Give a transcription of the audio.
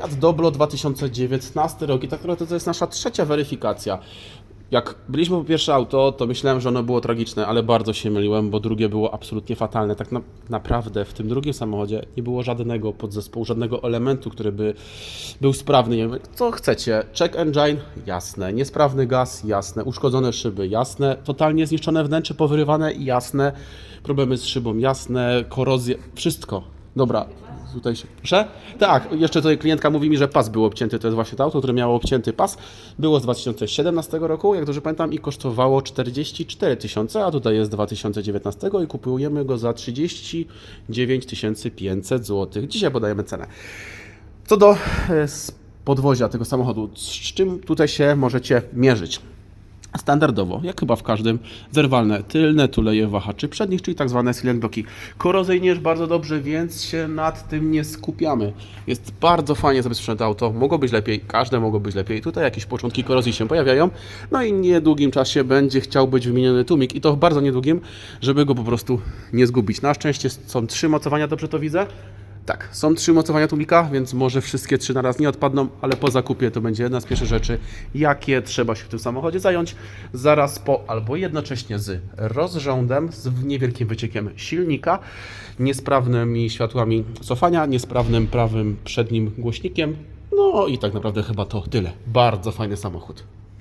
Fiat Doblo 2019 rok i tak naprawdę to jest nasza trzecia weryfikacja. Jak byliśmy po pierwsze auto, to myślałem, że ono było tragiczne, ale bardzo się myliłem, bo drugie było absolutnie fatalne. Tak na, naprawdę w tym drugim samochodzie nie było żadnego podzespołu, żadnego elementu, który by był sprawny. Nie wiem, co chcecie? Check engine? Jasne. Niesprawny gaz? Jasne. Uszkodzone szyby? Jasne. Totalnie zniszczone wnętrze, powyrywane? Jasne. Problemy z szybą? Jasne. Korozje? Wszystko. Dobra, tutaj się. Proszę? Tak, jeszcze tutaj klientka mówi mi, że pas był obcięty. To jest właśnie to auto, które miało obcięty pas. Było z 2017 roku, jak dobrze pamiętam, i kosztowało 44 tysiące, a tutaj jest 2019 i kupujemy go za 39 500 zł. Dzisiaj podajemy cenę. Co do e, podwozia tego samochodu, z czym tutaj się możecie mierzyć? Standardowo, jak chyba w każdym, zerwalne tylne tuleje wahaczy przednich, czyli tak zwane silent blocki. Korozyjnież bardzo dobrze, więc się nad tym nie skupiamy. Jest bardzo fajnie zabezpieczone to auto, mogło być lepiej, każde mogło być lepiej. Tutaj jakieś początki korozji się pojawiają, no i w niedługim czasie będzie chciał być wymieniony tłumik i to w bardzo niedługim, żeby go po prostu nie zgubić. Na szczęście są trzy mocowania, dobrze to widzę. Tak, są trzy mocowania tłumika, więc może wszystkie trzy na raz nie odpadną, ale po zakupie to będzie jedna z pierwszych rzeczy, jakie trzeba się w tym samochodzie zająć. Zaraz po albo jednocześnie z rozrządem, z niewielkim wyciekiem silnika, niesprawnymi światłami cofania, niesprawnym prawym przednim głośnikiem. No i tak naprawdę chyba to tyle. Bardzo fajny samochód.